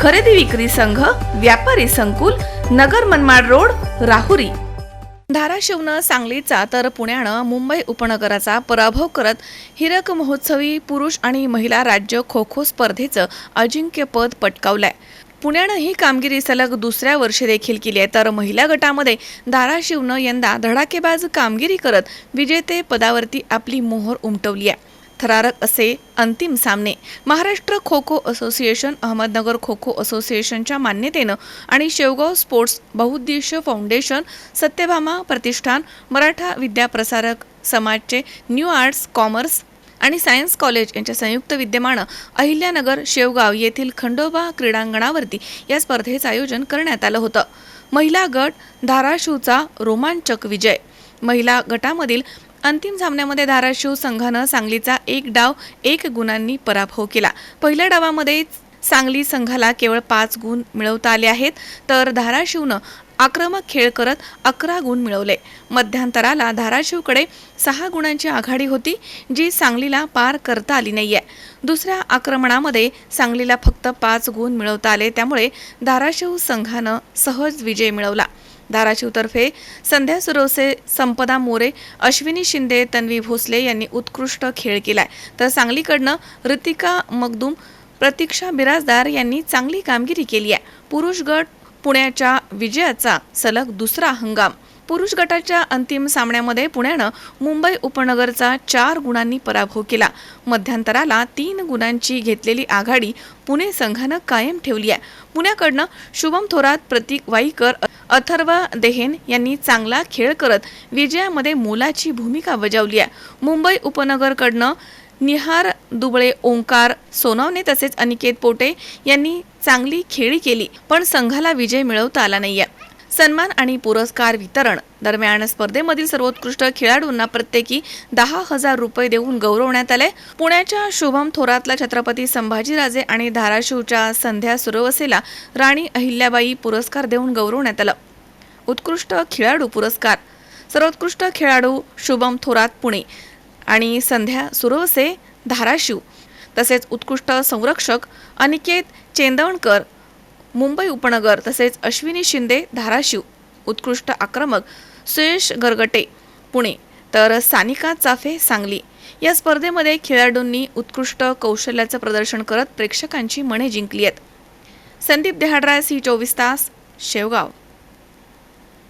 खरेदी विक्री संघ व्यापारी संकुल नगर मनमाड रोड राहुरी. धाराशिवनं सांगलीचा तर पुण्यानं मुंबई उपनगराचा पराभव करत हिरक महोत्सवी पुरुष आणि महिला राज्य खो खो स्पर्धेचं अजिंक्यपद पटकावलंय. पुण्यानं ही कामगिरी सलग दुसऱ्या वर्षी देखील केली आहे. तर महिला गटामध्ये धाराशिवनं यंदा धडाकेबाज कामगिरी करत विजेते पदावरती आपली मोहर उमटवली आहे. थरारक असे अंतिम सामने. महाराष्ट्र खो खो असोसिएशन अहमदनगर खो खो असोसिएशनच्या मान्यतेनं आणि शेवगाव स्पोर्ट्स बहुउद्देशीय फाउंडेशन सत्यभामा प्रतिष्ठान मराठा विद्याप्रसारक समाजचे न्यू आर्ट्स कॉमर्स आणि सायन्स कॉलेज यांच्या संयुक्त विद्यमानं अहिल्यानगर शेवगाव येथील खंडोबा क्रीडांगणावरती या स्पर्धेचं आयोजन करण्यात आलं होतं. महिला गट धाराशिवचा रोमांचक विजय. महिला गटामधील अंतिम सामन्यामध्ये धाराशिव संघानं सांगलीचा एक डाव एक गुणांनी पराभव केला. पहिल्या डावामध्ये सांगली संघाला केवळ पाच गुण मिळवता आले आहेत तर धाराशिवनं आक्रमक खेळ करत अकरा गुण मिळवले. मध्यांतराला धाराशिवकडे सहा गुणांची आघाडी होती जी सांगलीला पार करता आली नाहीये. दुसऱ्या आक्रमणामध्ये सांगलीला फक्त पाच गुण मिळवता आले त्यामुळे धाराशिव संघानं सहज विजय मिळवला. धाराशिवतर्फे संध्या सुरवसे संपदा मोरे अश्विनी शिंदे तन्वी भोसले यांनी उत्कृष्ट खेळ केलाय. तर सांगलीकडनं ऋतिका मगदूम प्रतीक्षा बिराजदार यांनी चांगली कामगिरी केली आहे. पुरुष गट पुण्याच्या विजयाचा सलग दुसरा हंगाम. पुरुष गटाच्या अंतिम सामन्यामध्ये पुण्यानं मुंबई उपनगरचा चार गुणांनी पराभव केला. मध्यांतराला तीन गुणांची घेतलेली आघाडी पुणे संघानं कायम ठेवली आहे. पुण्याकडनं शुभम थोरात प्रतीक वाईकर अथर्व देहेन यांनी चांगला खेळ करत विजयामध्ये मोलाची भूमिका बजावली आहे. मुंबई उपनगरकडनं निहार दुबळे ओंकार सोनवणे तसेच अनिकेत पोटे यांनी चांगली खेळी केली पण संघाला विजय मिळवता आला नाहीये. सन्मान आणि पुरस्कार वितरण. दरम्यान स्पर्धेमधील सर्वोत्कृष्ट खेळाडूंना प्रत्येकी दहा हजार रुपये देऊन गौरवण्यात आले. पुण्याच्या शुभम थोरातला छत्रपती संभाजीराजे आणि धाराशिवच्या संध्या सुरवसेला राणी अहिल्याबाई पुरस्कार देऊन गौरवण्यात आलं. उत्कृष्ट खेळाडू पुरस्कार. सर्वोत्कृष्ट खेळाडू शुभम थोरात पुणे आणि संध्या सुरवसे धाराशिव. तसेच उत्कृष्ट संरक्षक अनिकेत चेंदवणकर मुंबई उपनगर तसेच अश्विनी शिंदे धाराशिव उत्कृष्ट आक्रमक सुयश गरगटे पुणे तर सानिका चाफे सांगली. या स्पर्धेमध्ये खेळाडूंनी उत्कृष्ट कौशल्याचं प्रदर्शन करत प्रेक्षकांची मने जिंकली आहेत. संदीप देहाड्राय सी चोवीस तास शेवगाव.